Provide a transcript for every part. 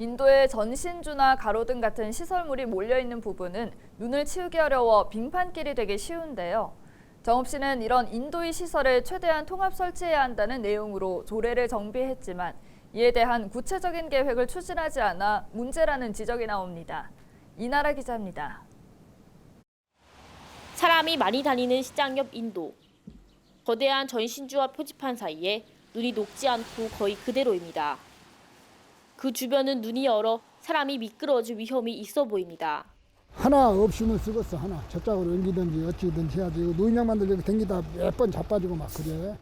인도의 전신주나 가로등 같은 시설물이 몰려있는 부분은 눈을 치우기 어려워 빙판길이 되기 쉬운데요. 정읍 씨는 이런 인도의 시설을 최대한 통합 설치해야 한다는 내용으로 조례를 정비했지만 이에 대한 구체적인 계획을 추진하지 않아 문제라는 지적이 나옵니다. 이나라 기자입니다. 사람이 많이 다니는 시장 옆 인도. 거대한 전신주와 표지판 사이에 눈이 녹지 않고 거의 그대로입니다. 그 주변은 눈이 얼어 사람이 미끄러질 위험이 있어 보입니다. 하나 없이는 쓰겠어 하나 저쪽으로 옮기든지 어찌든지 해야지 노인양반들 여기 댕기다 몇 번 자빠지고 막 그래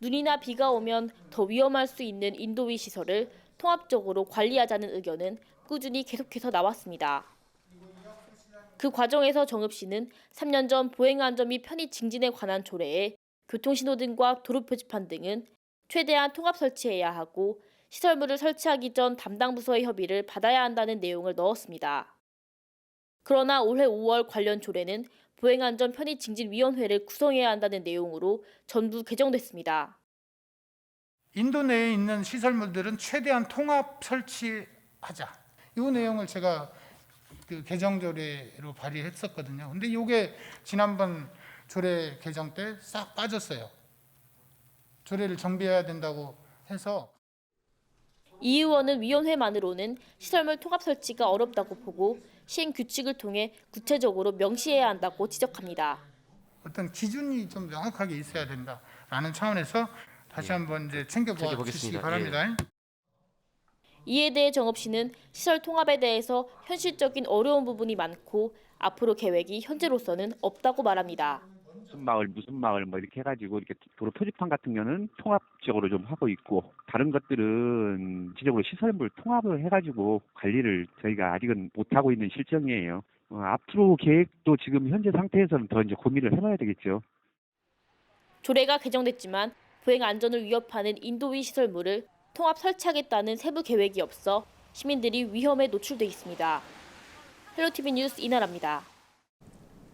눈이나 비가 오면 더 위험할 수 있는 인도위 시설을 통합적으로 관리하자는 의견은 꾸준히 계속해서 나왔습니다. 그 과정에서 정읍 씨는 3년 전 보행안전 및 편의 증진에 관한 조례에 교통신호 등과 도로 표지판 등은 최대한 통합 설치해야 하고 시설물을 설치하기 전 담당 부서의 협의를 받아야 한다는 내용을 넣었습니다. 그러나 올해 5월 관련 조례는 보행안전 편의증진위원회를 구성해야 한다는 내용으로 전부 개정됐습니다. 인도 내에 있는 시설물들은 최대한 통합 설치하자. 이 내용을 제가 그 개정 조례로 발의했었거든요. 근데 이게 지난번 조례 개정 때 싹 빠졌어요. 조례를 정비해야 된다고 해서 이 의원은 위원회만으로는 시설물 통합 설치가 어렵다고 보고 시행 규칙을 통해 구체적으로 명시해야 한다고 지적합니다. 어떤 기준이 좀 명확하게 있어야 된다라는 차원에서 다시 한번 이제 챙겨봐 주시기. 바랍니다. 이에 대해 정업 씨는 시설 통합에 대해서 현실적인 어려운 부분이 많고 앞으로 계획이 현재로서는 없다고 말합니다. 무슨 마을 무슨 마을 뭐 이렇게 해가지고 이렇게 도로 표지판 같은 경우는 통합적으로 좀 하고 있고 다른 것들은 지적으로 시설물 통합을 해가지고 관리를 저희가 아직은 못 하고 있는 실정이에요. 어, 앞으로 계획도 지금 현재 상태에서는 더 이제 고민을 해봐야 되겠죠. 조례가 개정됐지만 보행 안전을 위협하는 인도위 시설물을 통합 설치하겠다는 세부 계획이 없어 시민들이 위험에 노출돼 있습니다. 헬로티비 뉴스 이나라입니다.